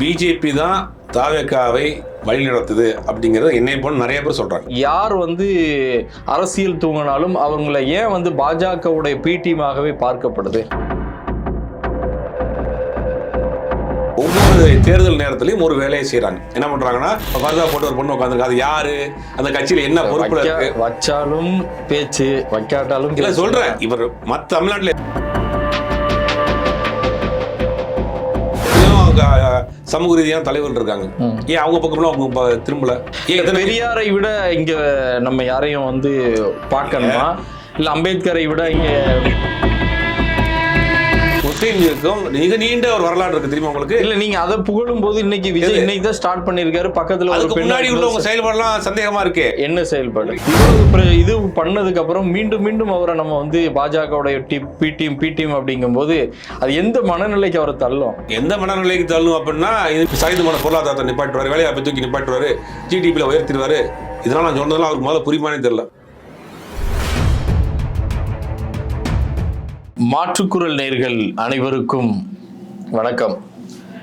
BJP தான் தாவேக்காவை வழிநடத்துது அப்படிங்கிறத என்னை போல நிறைய பேர் சொல்றாங்க. யார் வந்து அரசியல் தூங்கினாலும் அவங்கள ஏன் வந்து பாஜகவுடைய பி டீமாகவே பார்க்கப்படுது? ஒவ்வொரு தேர்தல் நேரத்திலையும் ஒரு வேலையை செய்றாங்க. என்ன பண்றாங்கன்னா பர்தா போட்டு ஒரு பொண்ணு உட்காந்துருக்கு அது யாரு? அந்த கட்சியில என்ன பொறுப்புல இருக்கு? வச்சாலும் பேச்சு வைக்காட்டாலும் இல்ல. சொல்றேன். இவர் மத்த தமிழ்நாட்டுல சமூக ரீதியான தலைவர்கள் இருக்காங்க. ஏன் அவங்க பக்கம்லாம் அவங்க திரும்பல? ஏன் பெரியாரை விட இங்க நம்ம யாரையும் வந்து பார்க்கணுமா? இல்ல அம்பேத்கரை விட இங்க முஸ்லீம்களுக்கும் மிக நீண்ட ஒரு வரலாறு இருக்கு தெரியுமா உங்களுக்கு? இல்ல நீங்க அதை புகழும் போது இன்னைக்கு விஜய் இன்னைக்கு தான் ஸ்டார்ட் பண்ணிருக்காரு பக்கத்துல அதுக்கு முன்னாடி உள்ளவங்க செயல்பாடுலாம் சந்தேகமா இருக்கு. என்ன செயல்பாடு? இது பண்ணதுக்கு அப்புறம் மீண்டும் மீண்டும் அவரை நம்ம வந்து பாஜகவுடைய பி டீம் பி டீம் அப்படிங்கும்போது அது எந்த மனநிலைக்கு அவரை தள்ளும்? எந்த மனநிலைக்கு தள்ளும் அப்படின்னா சரிதமான பொருளாதாரத்தை நிப்பாட்டுவாரு வேலையை தூக்கி நிப்பாட்டுவாரு ஜிடிபியில் உயர்த்திடுவாரு. இதெல்லாம் நான் சொன்னதெல்லாம் அவருக்கு முதல்ல புரியுமானே தெரியல. மாற்றுக்குரல் நேர்கள் அனைவருக்கும் வணக்கம்.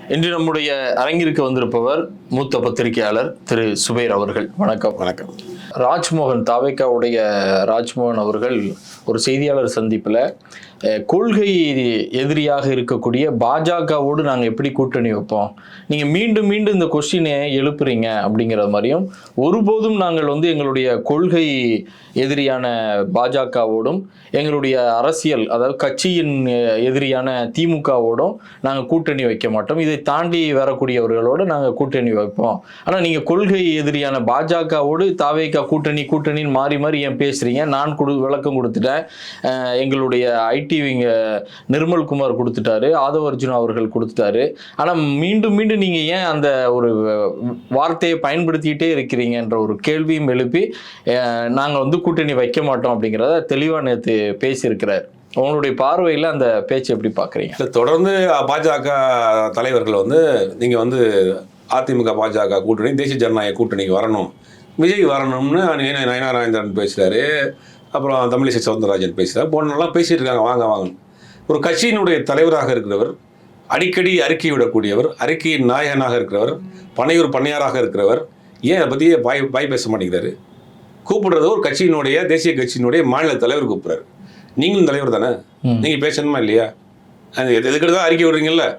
இன்று நம்முடைய அரங்கிற்கு வந்திருப்பவர் மூத்த பத்திரிகையாளர் திரு சுபேர் அவர்கள். வணக்கம். வணக்கம். ராஜ்மோகன் தாவேக்காவுடைய ராஜ்மோகன் அவர்கள் ஒரு செய்தியாளர் சந்திப்பில் கொள்கை எதிரியாக இருக்கக்கூடிய பாஜகவோடு நாங்கள் எப்படி கூட்டணி வைப்போம்? நீங்கள் மீண்டும் மீண்டும் இந்த கொஸ்டினை எழுப்புறீங்க அப்படிங்கிற மாதிரியும் ஒருபோதும் நாங்கள் வந்து எங்களுடைய கொள்கை எதிரியான பாஜகவோடும் எங்களுடைய அரசியல் அதாவது கட்சியின் எதிரியான திமுகவோடும் நாங்கள் கூட்டணி வைக்க மாட்டோம். இதை தாண்டி வரக்கூடியவர்களோடு நாங்கள் கூட்டணி வைப்போம். ஆனால் நீங்கள் கொள்கை எதிரியான பாஜகவோடு தாவேக்கா கூட்டணி கூட்டணின்னு மாறி மாறி ஏன் பேசுகிறீங்க நான் கொடு விளக்கம் கொடுத்துட்டேன். எங்களுடைய ஐடி ஐடிவிங்க நிர்மல் குமார் கொடுத்துட்டாரு ஆதவ அர்ஜுன் அவர்கள் கொடுத்துட்டாரு ஆனால் மீண்டும் மீண்டும் நீங்கள் ஏன் அந்த ஒரு வார்த்தையை பயன்படுத்திக்கிட்டே இருக்கிறீங்கன்ற ஒரு கேள்வியும் எழுப்பி நாங்கள் வந்து கூட்டணி வைக்க மாட்டோம் அப்படிங்கிறத தெளிவாக நேற்று பேசியிருக்கிறார் உங்களுடைய பார்வையில் அந்த பேச்சு எப்படி பார்க்குறீங்க இல்லை தொடர்ந்து பாஜக தலைவர்கள் வந்து நீங்கள் வந்து அதிமுக பாஜக கூட்டணி தேசிய ஜனநாயக கூட்டணிக்கு வரணும் விஜய் வரணும்னு நயனா- நயனாராயந்திரன் பேசுகிறாரு அப்புறம் தமிழிசை சவுந்தரராஜன் பேசுகிறார் போனெல்லாம் பேசிட்டு இருக்காங்க. வாங்க வாங்க. ஒரு கட்சியினுடைய தலைவராக இருக்கிறவர் அடிக்கடி அறிக்கை விடக்கூடியவர் அறிக்கையின் நாயகனாக இருக்கிறவர் பனையூர் பண்ணையாராக இருக்கிறவர் ஏன் அதை பற்றியே பாய் பாய் பேச மாட்டேங்கிறாரு? கூப்பிடுறது ஒரு கட்சியினுடைய தேசிய கட்சியினுடைய மாநில தலைவர் கூப்பிடுறாரு. நீங்களும் தலைவர் தானே. நீங்கள் பேசணுமா இல்லையா? அது எது- எதுக்கு தான் அறிக்கை விடுறீங்கல்ல?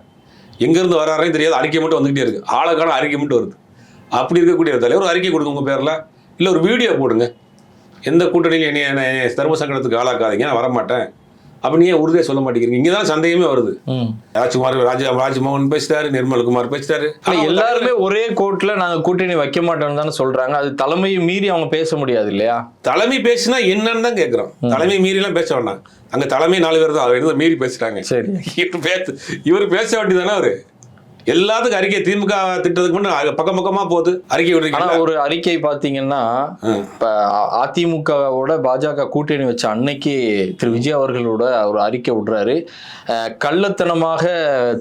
எங்கேருந்து வராரே தெரியாது. அறிக்கை மட்டும் வந்துக்கிட்டே இருக்கு. ஆளுக்கான அறிக்கை மட்டும் வருது. அப்படி இருக்கக்கூடிய தலைவர் அறிக்கை கொடுங்க உங்கள் பேரில். இல்லை ஒரு வீடியோ போடுங்க. எந்த கூட்டணியில் என்னை என்னை தர்ம சங்கடத்துக்கு ஆளாக்காதீங்க நான் வரமாட்டேன். அப்படி ஏன் உறுதியாக சொல்ல மாட்டேங்கிறீங்க? இங்கே தான் சந்தேகமே வருது. ராஜ்குமார் ராஜ ராஜ்மோகன் பேசிட்டாரு நிர்மல்குமார் பேசிட்டாரு. எல்லாருமே ஒரே கோர்ட்ல நாங்க கூட்டணி வைக்க மாட்டோம்னு தானே சொல்றாங்க. அது தலைமையை மீறி அவங்க பேச முடியாது இல்லையா? தலைமை பேசினா என்னன்னு தான் கேட்குறோம் தலைமை மீறிலாம் பேச வேண்டாம் அங்கே தலைமை நாலு பேர் தான். அவர் மீறி பேசுகிறாங்க சரி. இவர் பேச இவர் பேச வேண்டியதானே அவரு? எல்லாத்துக்கும் அறிக்கை திமுக திட்டத்துக்கு முன்னாடி பக்கம் பக்கமா போகுது. அறிக்கை விடுறீங்க. ஒரு அறிக்கை பாத்தீங்கன்னா இப்ப அதிமுகவோட பாஜக கூட்டணி வச்ச அன்னைக்கு திரு. விஜய் அவர்களோட ஒரு அறிக்கை விடுறாரு. கள்ளத்தனமாக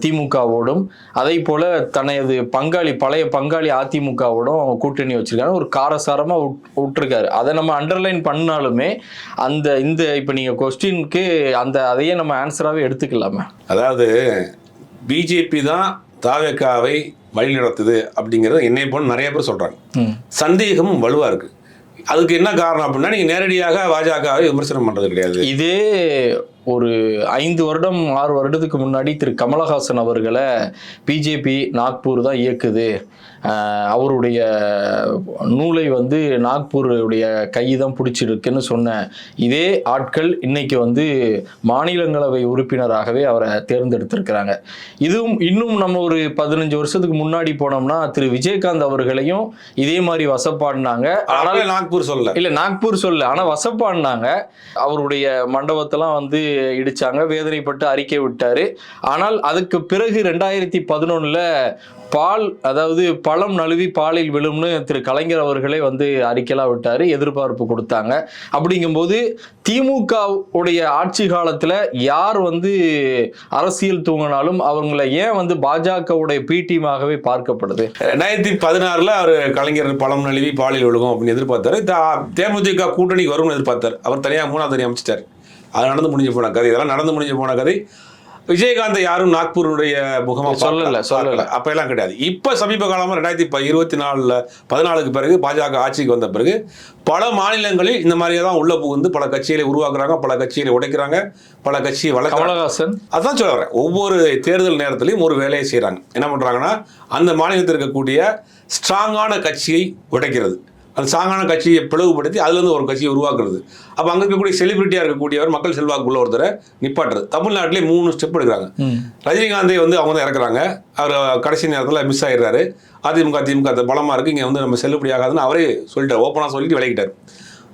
திமுகவோடும் அதே போல தனது பங்காளி பழைய பங்காளி அதிமுகவோடும் கூட்டணி வச்சிருக்காங்க ஒரு காரசாரமா விட்- விட்டிருக்காரு அதை நம்ம அண்டர்லைன் பண்ணாலுமே அந்த இந்த இப்ப நீங்க கொஸ்டினுக்கு அந்த அதையே நம்ம ஆன்சராகவே எடுத்துக்கலாமே. அதாவது பிஜேபி தான் தாவேக்காவை வழிநடத்துது அப்படிங்கிறத என்னை போல நிறைய பேர் சொல்றாங்க. ம். சந்தேகமும் வலுவா இருக்கு. அதுக்கு என்ன காரணம் அப்படின்னா நீங்க நேரடியாக பாஜகவை விமர்சனம் பண்றது கிடையாது. இதே ஒரு ஐந்து வருடம் ஆறு வருடத்துக்கு முன்னாடி திரு. கமலஹாசன் அவர்களை பிஜேபி நாக்பூர் தான் இயக்குது. அவருடைய நூலை வந்து நாக்பூருடைய கை தான் பிடிச்சிருக்குன்னு சொன்ன இதே ஆட்கள் இன்னைக்கு வந்து மாநிலங்களவை உறுப்பினராகவே அவரை தேர்ந்தெடுத்திருக்கிறாங்க. இதுவும் இன்னும் நம்ம ஒரு பதினஞ்சு வருஷத்துக்கு முன்னாடி போனோம்னா திரு. விஜயகாந்த் அவர்களையும் இதே மாதிரி வசப்பாடினாங்க. ஆனால் ஆனால் நாக்பூர் சொல்லல. இல்ல நாக்பூர் சொல்ல ஆனா வசப்பாடினாங்க. அவருடைய மண்டபத்தெல்லாம் வந்து இடிச்சாங்க வேதனைப்பட்டு அறிக்கை விட்டார். ஆனால் அதுக்கு பிறகு ரெண்டாயிரத்தி பதினொன்றில் பால் அதாவது பழம் நழுவி பாலில் விழும்னு திரு கலைஞர் அவர்களே வந்து அறிக்கைலாம் விட்டார் எதிர்பார்ப்பு கொடுத்தாங்க. அப்படிங்கும்போது திமுக உடைய ஆட்சி காலத்தில் யார் வந்து அரசியல் தூங்கினாலும் அவங்கள ஏன் வந்து பாஜகவுடைய பி டீமாகவே பார்க்கப்படுது? ரெண்டாயிரத்தி பதினாறில் அவர் கலைஞர் பழம் நழுவி பாலில் விழுகும் அப்படின்னு எதிர்பார்த்தாரு. தேமுதிக கூட்டணிக்கு வரும்னு எதிர்பார்த்தார். அவர் தனியாக மூணாவது தனி அமைச்சிட்டார். அது நடந்து முடிஞ்சு போன கதை. இதெல்லாம் நடந்து முடிஞ்சு போன கதை. விஜயகாந்த் யாரும் நாக்பூருடைய முகமா சொல்லல, சொல்லல. அப்ப எல்லாம் கிடையாது. இப்ப சமீப காலமா ரெண்டாயிரத்தி ப- இருபத்தி நாலுல பதினாலுக்கு பிறகு பாஜக ஆட்சிக்கு வந்த பிறகு பல மாநிலங்களில் இந்த மாதிரியே தான் உள்ள புகுந்து பல கட்சிகளை உருவாக்குறாங்க பல கட்சிகளை உடைக்கிறாங்க பல கட்சியை வளர்க்குறாங்க. கமலஹாசன். அதான் சொல்ல வரேன். ஒவ்வொரு தேர்தல் நேரத்திலையும் ஒரு வேலையை செய்கிறாங்க என்ன பண்ணுறாங்கன்னா அந்த மாநிலத்தில் இருக்கக்கூடிய ஸ்ட்ராங்கான கட்சியை உடைக்கிறது. அந்த ஸ்ட்ராங்கான கட்சியை பிளவுபடுத்தி அதுலேருந்து ஒரு கட்சியை உருவாக்குறது. அப்போ அங்கே இருக்கக்கூடிய செலிபிரிட்டியாக இருக்கக்கூடியவர் மக்கள் செல்வாக்குள்ள ஒருத்தரை நிப்பாட்டுறது. தமிழ்நாட்டிலே மூணு ஸ்டெப் எடுக்கிறாங்க. ரஜினிகாந்தை வந்து அவங்க தான் இறக்குறாங்க. அவர் கடைசி நேரத்தில் மிஸ் ஆயிடுறாரு. அதிமுக திமுக பலமாக இருக்குது இங்கே வந்து நம்ம செல்லுபடி ஆகாதுன்னு அவரே சொல்லிட்டார். ஓப்பனாக சொல்லிட்டு விலகிட்டார்.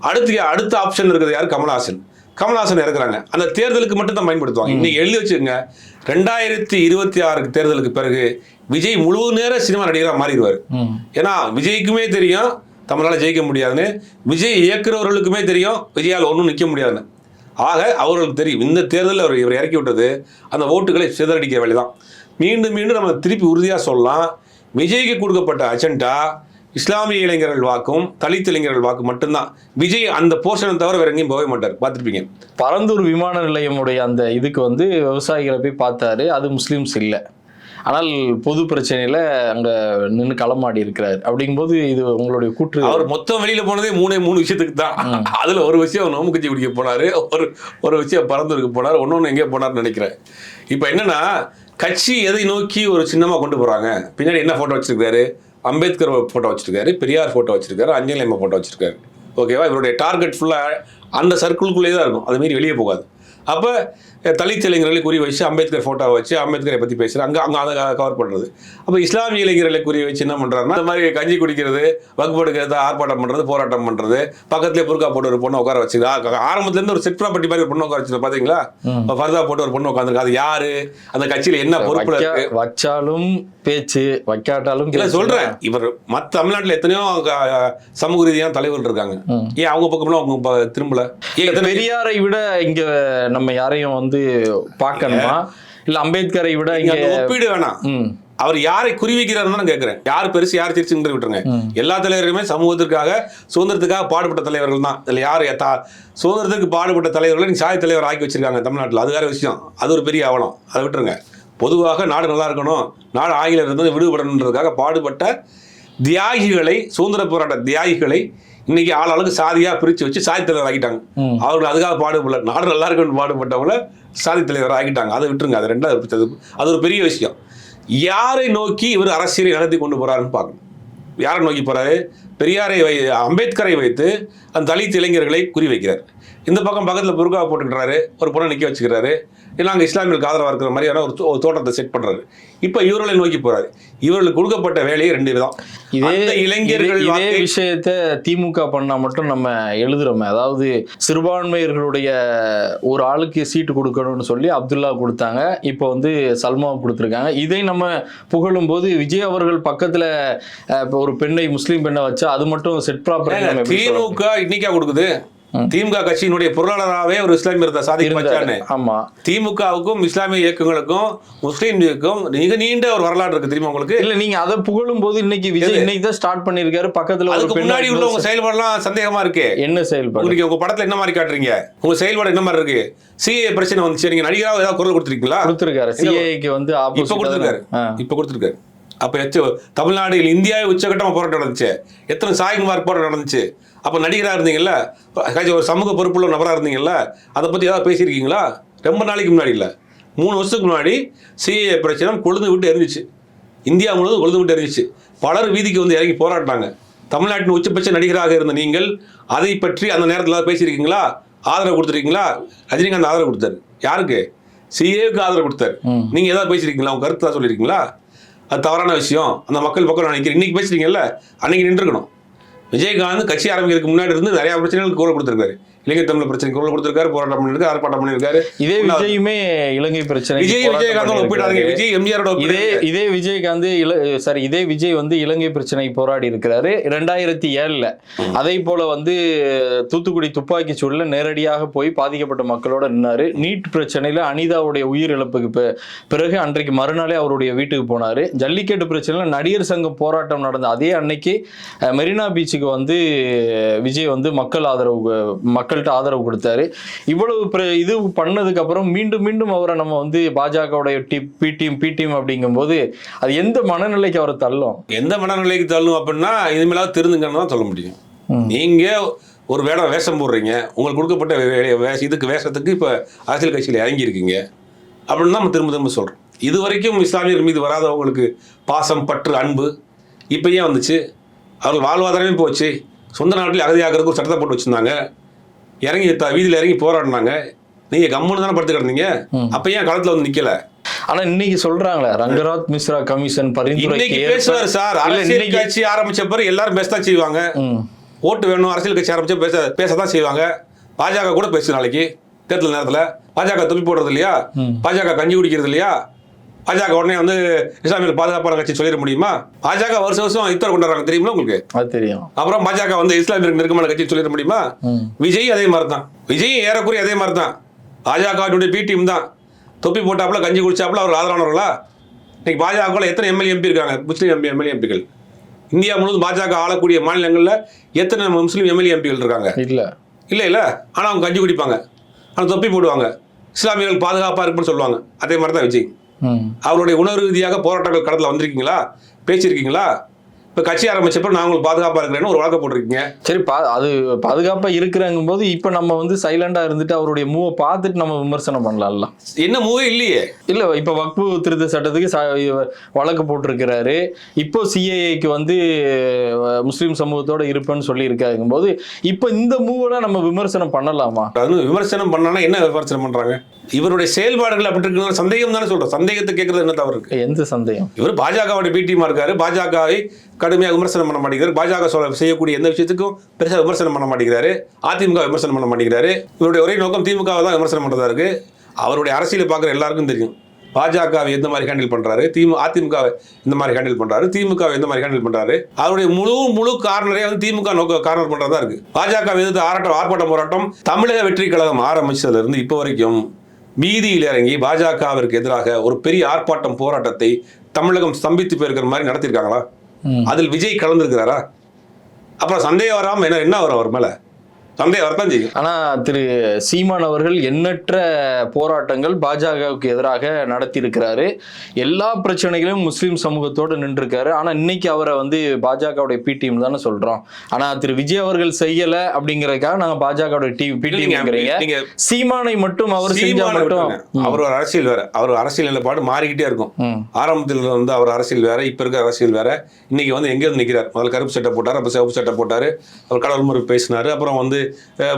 அடுத்து அடுத்த ஆப்ஷன் இருக்கிறது யார்? கமல்ஹாசன். கமல்ஹாசன் இறக்குறாங்க. அந்த தேர்தலுக்கு மட்டும் தான் பயன்படுத்துவாங்க. இன்னைக்கு எழுதி வச்சுக்கோங்க. ரெண்டாயிரத்தி இருபத்தி ஆறுக்கு தேர்தலுக்கு பிறகு விஜய் முழு நேர சினிமா நடிகராக மாறிடுவார். ஏன்னா விஜய்க்குமே தெரியும் தமிழால் ஜெயிக்க முடியாதுன்னு விஜய் இயக்குறவர்களுக்குமே தெரியும். விஜயால் ஒன்றும் நிற்க முடியாதுன்னு. ஆக அவர்களுக்கு தெரியும். இந்த தேர்தலில் அவர் இவர் இறக்கி விட்டது. அந்த ஓட்டுகளை சிதறடிக்கிற வேலை தான் மீண்டும் மீண்டும் நம்ம திருப்பி உறுதியாக சொல்லலாம். விஜய்க்கு கொடுக்கப்பட்ட அஜெண்டா இஸ்லாமிய இளைஞர்கள் வாக்கும் தலித் இளைஞர்கள் வாக்கு மட்டும்தான். விஜய் அந்த போர்ஷனை தவிர வேற எங்கேயும் போகவே மாட்டார். பார்த்துருப்பீங்க. பரந்தூர் விமான நிலையமுடைய அந்த இதுக்கு வந்து விவசாயிகளை போய் பார்த்தாரு. அது முஸ்லீம்ஸ் இல்லை. ஆனால் பொது பிரச்சனையில அங்க நின்று களமாடி இருக்கிறார். அப்படிங்கும்போது இது உங்களுடைய கூற்று. அவர் மொத்தம் வெளியில போனதே மூணே மூணு விஷயத்துக்கு தான். அதுல ஒரு விஷயம் நோம்பு கஞ்சி குடிக்க போனாரு ஒரு ஒரு விஷயம் பறந்தூருக்கு போனார் ஒன்னொன்னு எங்கே போனார்னு நினைக்கிறேன். இப்போ என்னன்னா கட்சி எதை நோக்கி ஒரு சின்னமா கொண்டு போறாங்க? பின்னாடி என்ன போட்டோ வச்சிருக்காரு? அம்பேத்கர் போட்டோ வச்சிருக்காரு பெரியார் போட்டோ வச்சிருக்காரு அஞ்சலி அம்மா போட்டோ வச்சிருக்காரு. ஓகேவா இவருடைய டார்கெட் ஃபுல்லா அந்த சர்க்கிள்குள்ளேயே தான் இருக்கும். அது மீறி வெளியே போகாது. அப்போ தலித் இளைஞர்களை குறி வச்சு அம்பேத்கர் ஃபோட்டோவை வச்சு அம்பேத்கரை பற்றி பேசுகிறாங்க அங்கே அங்கே அதை கவர் பண்ணுறது அப்போ இஸ்லாமிய இளைஞர்களை குறி வச்சு என்ன பண்ணுறாருன்னா இந்த மாதிரி கஞ்சி குடிக்கிறது வகுப்பு எடுக்கிறது ஆர்ப்பாட்டம் பண்ணுறது போராட்டம் பண்ணுறது பக்கத்துலேயே புர்கா போட்டு ஒரு பொண்ணை உட்கார வச்சுக்கா ஆரம்பத்துலேருந்து ஒரு செட் ப்ராப்பர்ட்டி மாதிரி ஒரு பொண்ணை உட்கார வச்சு பார்த்தீங்களா ஃபர்தா போட்டு ஒரு பொண்ணு உட்காந்துருக்கு அது யாரு? அந்த கட்சியில் என்ன பொறுப்பில் வைக்க- இருக்கு? வச்சாலும் பேச்சு வைக்காட்டாலும் இல்ல. சொல்றேன். இவர் மத்த தமிழ்நாட்டுல எத்தனையோ சமூக ரீதியான தலைவர்கள் இருக்காங்க. ஏன் அவங்க பக்கம்லாம் அவங்க திரும்பல? பெரியாரை விட இங்க நம்ம யாரையும் வந்து பார்க்கணுமா? இல்ல அம்பேத்கரை விட இங்க ஒப்பீடு வேணாம். அவர் யாரை குறி வைக்கிறாருன்னு தான் கேட்கிறேன். யார் பெருசு யார் சிரிச்சுங்கிற விட்டுருங்க. எல்லா தலைவருமே சமூகத்திற்காக சுதந்திரத்துக்காக பாடுபட்ட தலைவர்கள் தான். இதுல யார் எத்தா சுதந்திரத்துக்கு பாடுபட்ட தலைவர்களை நீங்க சாதி தலைவர் ஆக்கி வச்சிருக்காங்க தமிழ்நாட்டில். அது வேற விஷயம். அது ஒரு பெரிய ஆவணம். அதை விட்டுருங்க. பொதுவாக நாடு நல்லா இருக்கணும். நாடு ஆங்கில இருந்து விடுபடணுன்றதுக்காக பாடுபட்ட தியாகிகளை சுதந்திர போராட்ட தியாகிகளை இன்னைக்கு ஆளாளுக்கு சாதியா பிரிச்சு வச்சு சாதி தலைவர் ஆக்கிட்டாங்க. ம். அவர்கள் அதுக்காக பாடுபடல. நாடு நல்லா இருக்கணும்னு பாடுபட்டவங்கள சாதி தலைவர் ஆகிட்டாங்க அதை விட்டுருங்க. அது ரெண்டாவது அது அது ஒரு பெரிய விஷயம். யாரை நோக்கி இவர் அரசியலை நடத்தி கொண்டு போகிறாருன்னு பார்க்கணும். யாரை நோக்கி போகிறாரு பெரியாரை வை அம்பேத்கரை வைத்து அந்த தலித் இளைஞர்களை குறி வைக்கிறார் இந்த பக்கம் பக்கத்தில் புருகா போட்டுக்கிறாரு ஒரு பொண்ணை நிற்க வச்சுக்கிறாரு. இல்லை அங்கே இஸ்லாமியர்களுக்கு ஆதரவாக இருக்கிற மாதிரியான ஒரு தோட்டத்தை செட் பண்றாரு. இப்போ இவர்களை நோக்கி போறாரு. இவர்களுக்கு கொடுக்கப்பட்ட வேலையை ரெண்டு விதம் இதே இளைஞர்கள் இதே- விஷயத்த திமுக பண்ணா மட்டும் நம்ம எழுதுறோமே. அதாவது சிறுபான்மையர்களுடைய ஒரு ஆளுக்கு சீட்டு கொடுக்கணும்னு சொல்லி அப்துல்லா கொடுத்தாங்க. இப்போ வந்து சல்மா கொடுத்துருக்காங்க. இதை நம்ம புகழும் போது விஜய் அவர்கள் பக்கத்துல இப்ப ஒரு பெண்ணை முஸ்லீம் பெண்ணை வச்சா அது மட்டும் செட் ப்ராப்பர் திமுக இன்னைக்கா கொடுக்குது? திமுக கட்சியினுடைய பொருளாளராகவே ஒரு இஸ்லாமியர் வச்சான்னு ஆமா. திமுகவுக்கும் இஸ்லாமிய இயக்கங்களுக்கும் முஸ்லீம் லீக்குக்கும் மிக நீண்ட ஒரு வரலாறு இருக்கு தெரியுமா உங்களுக்கு? இல்ல நீங்க அதை புகழும் போது இன்னைக்கு விஜய் இன்னைக்கு தான் ஸ்டார்ட் பண்ணிருக்காரு பக்கத்துல அதுக்கு முன்னாடி உள்ள உங்க செயல்பாடுலாம் சந்தேகமா இருக்கு. என்ன செயல்பாடு? உங்களுக்கு உங்க படத்துல என்ன மாதிரி காட்டுறீங்க? உங்க செயல்பாடு என்ன மாதிரி இருக்கு? சிஏ பிரச்சனை வந்துச்சு. நீங்க நடிகராக ஏதாவது குரல் கொடுத்துருக்கீங்களா? கொடுத்திருக்காரு. சிஏக்கு வந்து இப்ப கொடுத்துருக்காரு. இப்ப கொடுத்துருக்காரு. அப்ப எச்ச தமிழ்நாடு இந்தியாவே உச்சகட்டமா போராட்டம் நடந்துச்சு. எத்தனை சாய்குமார் போராட்டம் நடந்துச்சு. அப்ப நடிகரா இருந்தீங்கல்ல? ஒரு சமூக பொறுப்புள்ள நபரா இருந்தீங்கல்ல? அதை பத்தி ஏதாவது பேசியிருக்கீங்களா? ரொம்ப நாளைக்கு முன்னாடி இல்ல. மூணு வருஷத்துக்கு முன்னாடி சிஏ பிரச்சனை கொழுந்து விட்டு எரிஞ்சிச்சு. இந்தியா முழுவதும் கொழுந்து விட்டு எரிஞ்சிச்சு. பலர் வீதிக்கு வந்து இறங்கி போராடினாங்க. தமிழ்நாட்டின் உச்சபட்ச நடிகராக இருந்த நீங்கள் அதை பற்றி அந்த நேரத்தில் பேசியிருக்கீங்களா? ஆதரவு கொடுத்துருக்கீங்களா? ரஜினிகாந்த் ஆதரவு கொடுத்தாரு. யாருக்கு? சிஏவுக்கு ஆதரவு கொடுத்தாரு. ம். நீங்க ஏதாவது பேசியிருக்கீங்களா? உங்க கருத்து தான் சொல்லியிருக்கீங்களா? அது தவறான விஷயம். அந்த மக்கள் பக்கம் நான் இன்னைக்கு பேசுறீங்கல்ல அன்னைக்கு நின்றுக்கணும் விஜயகாந்த் கட்சி ஆரம்பிக்கிறதுக்கு முன்னாடி இருந்து நிறைய பிரச்சனைகளுக்கு குரல் கொடுத்துருக்காரு இலங்கை தமிழ் பிரச்சனை குரல் கொடுத்திருக்காரு போராட்டம் பண்ணிருக்காரு ஆர்ப்பாட்டம் பண்ணிருக்காரு இதே விஜயுமே இலங்கை பிரச்சனை விஜய் விஜயகாந்த் ஒப்பிடாதீங்க. விஜய் எம்ஜிஆரோட இதே. இதே விஜயகாந்த் சாரி இதே விஜய் வந்து இலங்கை பிரச்சனை போராடி இருக்கிறாரு. ரெண்டாயிரத்தி ஏழுல. அதே போல வந்து தூத்துக்குடி துப்பாக்கி சூழல நேரடியாக போய் பாதிக்கப்பட்ட மக்களோட நின்னாரு. நீட் பிரச்சனையில அனிதாவுடைய உயிரிழப்புக்கு பி- பிறகு அன்றைக்கு மறுநாளே அவருடைய வீட்டுக்கு போனாரு. ஜல்லிக்கட்டு பிரச்சனையில நடிகர் சங்கம் போராட்டம் நடந்த அதே அன்னைக்கு மெரினா பீச்சுக்கு வந்து விஜய் வந்து மக்கள் ஆதரவு மக்கள் மக்கள்கிட்ட ஆதரவு கொடுத்தாரு. இவ்வளவு இது பண்ணதுக்கு அப்புறம் மீண்டும் மீண்டும் அவரை நம்ம வந்து பாஜகவுடைய D B team B team அப்படிங்கும்போது அது எந்த மனநிலைக்கு அவரை தள்ளும்? எந்த மனநிலைக்கு தள்ளும் அப்படின்னா இனிமேலாவது திருந்துங்கன்னு தான் சொல்ல முடியும். ம். நீங்க ஒரு வேடம் வேஷம் போடுறீங்க. உங்களுக்கு கொடுக்கப்பட்ட இதுக்கு வேஷத்துக்கு இப்போ அரசியல் கட்சியில் இறங்கியிருக்கீங்க. அப்படின்னு தான் நம்ம திரும்ப திரும்ப சொல்கிறோம் இது வரைக்கும் இஸ்லாமியர் மீது வராதவங்களுக்கு பாசம் பற்று அன்பு இப்போ ஏன் வந்துச்சு? அவர்கள் வாழ்வாதாரமே போச்சு. சொந்த நாட்டில் அகதியாகிறதுக்கு ஒரு சட்டத்தை போட்டு வச்சுருந்தாங்க. இறங்கி வீதியில் இறங்கி போராடினாங்க. நீங்கள் கம்முன்னு தானே படுத்து கிடந்தீங்க. அப்போ ஏன் களத்தில் வந்து நிற்கல ஆனா இன்னைக்கு சொல்றாங்களே ரங்கராஜ் மிஸ்ரா கமிஷன் பரிந்துரைக்கு பேசுவார் சார். அரசியல் கட்சி ஆரம்பிச்ச பிறகு எல்லாரும் பேசத்தான் செய்வாங்க. ஓட்டு வேணும் அரசியல் கட்சி ஆரம்பிச்சு பேச பேசத்தான் செய்வாங்க. பாஜக கூட பேசு நாளைக்கு தேர்தல் நேரத்தில். பாஜக துப்பி போடுறது இல்லையா. பாஜக கஞ்சி குடிக்கிறது இல்லையா? பாஜக உடனே வந்து இஸ்லாமியர் பாதுகாப்பான கட்சி சொல்லிட முடியுமா? பாஜக வருஷம் வருஷம் இத்தனை கொண்டாடுறாங்க. தெரியுமா உங்களுக்கு? அது தெரியும். அப்புறம் பாஜக வந்து இஸ்லாமியருக்கு நெருக்கமான கட்சி சொல்லிட முடியுமா. விஜய் அதே மாதிரி தான் விஜய் ஏறக்குறைய அதே மாதிரி தான் பாஜகவுடைய பி டீம் தான். தொப்பி போட்டாப்புல கஞ்சி குடிச்சாப்புல அவர் ஆதரவானவர்களா? இன்னைக்கு பாஜகவில் எத்தனை எம்எல்ஏ எம்பி இருக்காங்க? முஸ்லீம் எம்பி எம்எல்ஏ எம்பிகள் இந்தியா முழுவதும் பாஜக ஆளக்கூடிய மாநிலங்களில் எத்தனை முஸ்லீம் எம்எல்ஏ எம்பிகள் இருக்காங்க? இல்ல. இல்லை இல்லை. ஆனால் அவங்க கஞ்சி குடிப்பாங்க. ஆனால் தொப்பி போடுவாங்க. இஸ்லாமியர்கள் பாதுகாப்பாக இருக்குன்னு சொல்லுவாங்க. அதே மாதிரி தான் விஜய். ம். அவருடைய உணர்வு ரீதியாக போராட்டங்கள் கடத்தில் வந்திருக்கீங்களா பேசியிருக்கீங்களா இப்போ கட்சி ஆரம்பிச்சப்ப நான் உங்களுக்கு பாதுகாப்பாக இருக்கிறேன்னு ஒரு வழக்க போட்டிருக்கீங்க. சரி பா அது பாதுகாப்பா இருக்கிறங்கும் போது இப்ப நம்ம வந்து சைலண்டா இருந்துட்டு அவருடைய மூவை பார்த்துட்டு நம்ம விமர்சனம் பண்ணலாம்ல. என்ன மூவே இல்லையே? இல்ல இப்ப வக்பு திருத்த சட்டத்துக்கு ச- வழக்கு போட்டிருக்கிறாரு. இப்போ சிஏஏக்கு வந்து முஸ்லிம் சமூகத்தோட இருப்பேன்னு சொல்லி இருக்காருங்கும் போது இப்போ இந்த மூவெல்லாம் நம்ம விமர்சனம் பண்ணலாமா? அது விமர்சனம் பண்ணானா என்ன விமர்சனம் பண்றாங்க? இவருடைய செயல்பாடுகள் அப்படி இருக்குன்னு சந்தேகம் தானே சொல்றோம். சந்தேகத்தை கேட்கறது என்ன தவறு இருக்கு? எந்த சந்தேகம்? இவர் பாஜகவுடைய பி டீமா இருக்காரு. பாஜகவை கடுமையாக விமர்சனம் பண்ண மாட்டேங்கிறாரு. பாஜக சொல்ல செய்யக்கூடிய எந்த விஷயத்துக்கும் பெருசாக விமர்சனம் பண்ண மாட்டேங்கிறாரு. அதிமுக விமர்சனம் பண்ண மாட்டேங்கிறாரு. இவருடைய ஒரே நோக்கம் திமுகவை தான் விமர்சனம் பண்ணுறதா இருக்கு. அவருடைய அரசியலை பார்க்குற எல்லாருக்கும் தெரியும். பாஜகவை எந்த மாதிரி ஹேண்டில் பண்றாரு? திமு அதிமுகவை இந்த மாதிரி ஹேண்டில் பண்றாரு? திமுகவை எந்த மாதிரி ஹேண்டில் பண்றாரு? அவருடைய முழு முழு கார்னரே வந்து திமுக நோக்க கார்னர் பண்றதா இருக்கு. பாஜக எதிர்த்து ஆராட்டம் ஆர்ப்பாட்ட போராட்டம் தமிழக வெற்றி கழகம் ஆரம்பிச்சதுல இருந்து இப்போ வரைக்கும் வீதியில் இறங்கி பாஜகவிற்கு எதிராக ஒரு பெரிய ஆர்ப்பாட்டம் போராட்டத்தை தமிழகம் ஸ்தம்பித்து போயிருக்கிற மாதிரி நடத்தியிருக்காங்களா? அதில் விஜய் கலந்துருக்கிறாரா? அப்புறம் சந்தேகம் வராம என்ன என்ன வரும் அவர் மேலே? சந்தேகம் வரத்தான் செய்யும். ஆனா திரு சீமான் அவர்கள் எண்ணற்ற போராட்டங்கள் பாஜகவுக்கு எதிராக நடத்தி இருக்கிறாரு எல்லா பிரச்சனைகளையும் முஸ்லிம் சமூகத்தோடு நின்றுருக்காரு. ஆனா இன்னைக்கு அவரை வந்து பாஜகவுடைய பி டீம் தானே சொல்றோம். ஆனா திரு விஜய் அவர்கள் செய்யல அப்படிங்கறதுக்காக நாங்க பாஜகவுடைய டி பி நீங்க சீமானை மட்டும் அவர் செஞ்சா மட்டும். அவர் ஒரு அரசியல் வேற. அவர் அரசியல் நிலைப்பாடு மாறிக்கிட்டே இருக்கும். ஆரம்பத்தில் வந்து அவர் அரசியல் வேற இப்ப இருக்க அரசியல் வேற. இன்னைக்கு வந்து எங்க இருந்து நிக்கிறார். முதல்ல கருப்பு சட்டை போட்டார் அப்புறம் சிவப்பு சட்டை போட்டாரு. அவர் கடவுள் முறை பேசினாரு. அப்புறம் வந்து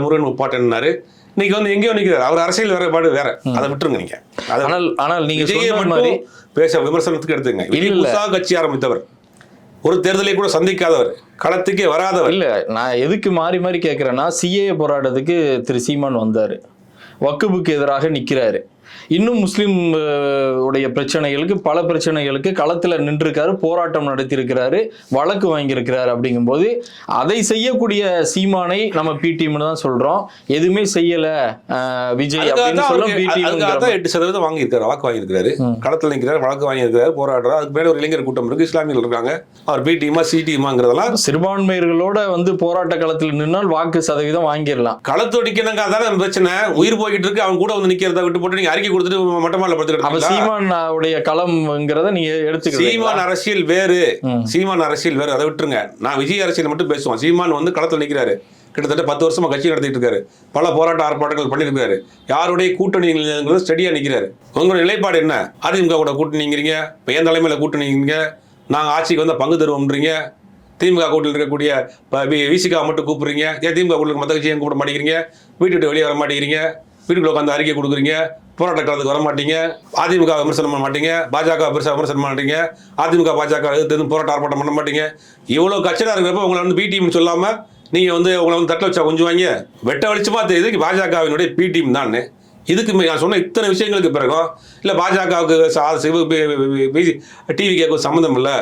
முருகன் முப்பாட்டன்னாரு. இன்னைக்கு வந்து எங்கேயோ நிக்கிறார். அவர் அரசியல் வேறுபாடு வேற. அதை விட்டுருங்க நீங்க. ஆனால் ஆனால் நீங்க விஜயை சொன்ன மாதிரி மட்டும் பேச விமர்சனத்துக்கு எடுத்துங்க விஜய் இல்ல. புதுசா கட்சி ஆரம்பித்தவர். ஒரு தேர்தலை கூட சந்திக்காதவர். களத்துக்கே வராதவர். இல்ல நான் எதுக்கு மாறி மாறி கேட்கிறேன்னா சிஏ போராட்டத்துக்கு திரு சீமான் வந்தாரு. வக்குபுக்கு எதிராக நிக்கிறாரு. இன்னும் முஸ்லிம் உடைய பிரச்சனைகளுக்கு பல பிரச்சனைகளுக்கு களத்துல நின்றுருக்காரு போராட்டம் நடத்தியிருக்கிறாரு வழக்கு வாங்கியிருக்கிறாரு அப்படிங்கும்போது அதை செய்யக்கூடிய சீமானை நம்ம பி டீம்னு தான் சொல்றோம். எதுவுமே செய்யல விஜய் எட்டு சதவீதம் வாங்கியிருக்காரு வாக்கு வாங்கியிருக்காரு. களத்தில் நிற்கிறார் வழக்கு வாங்கியிருக்காரு போராடுறாரு. அதுக்கு மேலே ஒரு இளைஞர் கூட்டம் இருக்கு இஸ்லாமியர்கள் இருக்காங்க. அவர் பி டீமா சி டீமாங்கிறதெல்லாம் சிறுபான்மையர்களோட வந்து போராட்ட களத்தில் நின்னால் வாக்கு சதவீதம் வாங்கிடலாம். களத்து நிக்கணுங்க அதான பிரச்சனை. உயிர் போய்கிட்டு இருக்கு அவங்க கூட வந்து நிக்கிறத விட்டு போட்டு நீங்க அறிக்கை கொடுத்துட்டு மட்டமால படுத்துக்கிட்டு சீமான் உடைய களம்ங்கிறத நீங்க எடுத்துக்கிறீங்களா சீமான் அரசியல் வேறு. சீமான் அரசியல் வேறு. அதை விட்டுருங்க. நான் விஜய் அரசியல் மட்டும் பேசுவோம் சீமான் வந்து களத்தில் நிற்கிறாரு கிட்டத்தட்ட பத்து வருஷமா கட்சி நடத்திட்டு இருக்காரு. பல போராட்ட ஆர்ப்பாட்டங்கள் பண்ணியிருக்காரு. யாருடைய கூட்டணிங்கிறது ஸ்டடியா நிற்கிறாரு உங்களோட நிலைப்பாடு என்ன? அதிமுக கூட கூட்டணிங்கிறீங்க இப்போ என் தலைமையில கூட்டணிங்க நாங்கள் ஆட்சிக்கு வந்து பங்கு தருவோம்ன்றீங்க. திமுக கூட்டில் இருக்கக்கூடிய விசிகா மட்டும் கூப்பிடுறீங்க. ஏன் திமுக கூட்டில் மற்ற கட்சியும் கூப்பிட மாட்டேங்கிறீங்க? வீட்டு விட்டு வெளியே வர மாட்டேங்கிறீங்க. வீட்டுக்குள்ள உட்காந்து அறிக்கை கொடுக்குறீங்க. போராட்ட காலத்துக்கு வர மாட்டீங்க அதிமுக விமர்சனம் பண்ண மாட்டீங்க. பாஜக பெருசாக விமர்சனம் பண்ண மாட்டீங்க. அதிமுக பாஜக எதிர்த்து போராட்ட ஆர்ப்பாட்டம் பண்ண மாட்டீங்க. இவ்வளோ கட்சியாக இருக்கிறப்ப உங்களை வந்து பி டீம்னு சொல்லாமல் நீங்கள் வந்து உங்களை வந்து தட்டில் வச்சா கொஞ்சம் வாங்க வெட்ட வெளிச்சமாக தெரியுது பாஜகவினுடைய பி டீம் தான் இதுக்கு நான் சொன்ன இத்தனை விஷயங்களுக்கு பிறகும் இல்லை பாஜகவுக்கு டிவிக்கு சம்மந்தம் இல்லை.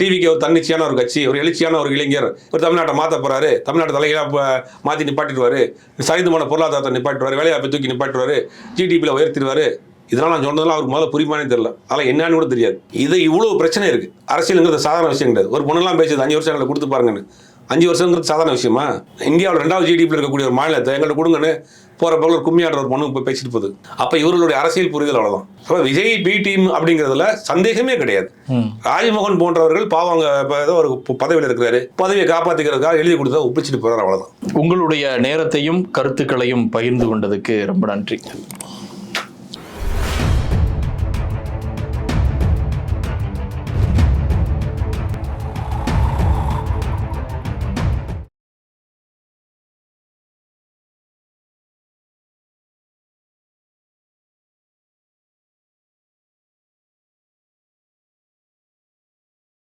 டிவிக்கு ஒரு தன்னிச்சையான ஒரு கட்சி ஒரு எழுச்சியான ஒரு இளைஞர் ஒரு தமிழ்நாட்டை மாற்ற போறாரு தமிழ்நாட்டை தலைகளாக மாற்றி நிப்பாட்டிடுவாரு சரிதமான பொருளாதாரத்தை நிப்பாட்டுவார் வேலைவாய்ப்பை தூக்கி நிப்பாட்டுவாரு ஜிடிபியில் உயர்த்திடுவார். இதெல்லாம் நான் சொன்னதெல்லாம் அவருக்கு முதல்ல புரியுமானே தெரியல. அதெல்லாம் என்னன்னு கூட தெரியாது. இது இவ்வளோ பிரச்சனை இருக்குது அரசியலுங்கிறது சாதாரண விஷயம் கிடையாது. ஒரு பொண்ணெல்லாம் பேசுது அஞ்சு வருஷம் எங்களை கொடுத்து பாருங்கன்னு. அஞ்சு வருஷங்கிறது சாதாரண விஷயமா? இந்தியாவில் ரெண்டாவது ஜிடிபியில் இருக்கக்கூடிய ஒரு மாநிலத்தை எங்கள்ட்ட கொடுங்கன்னு போகிற போல ஒரு கும்மியாடுற ஒரு பொண்ணு இப்போ பேசிட்டு போகுது. அப்போ இவர்களுடைய அரசியல் புரிதல் அவ்வளோதான் அப்போ விஜய் பி டீம் அப்படிங்கிறதுல சந்தேகமே கிடையாது. ராஜ்மோகன் போன்றவர்கள் பாவம் அவங்க இப்போ ஏதோ ஒரு பதவியில் இருக்கிறாரு. பதவியை காப்பாற்றிக்கிறதுக்காக எழுதி கொடுத்தா ஒப்பிச்சிட்டு போகிறார் அவ்வளோதான் உங்களுடைய நேரத்தையும் கருத்துக்களையும் பகிர்ந்து கொண்டதுக்கு ரொம்ப நன்றி.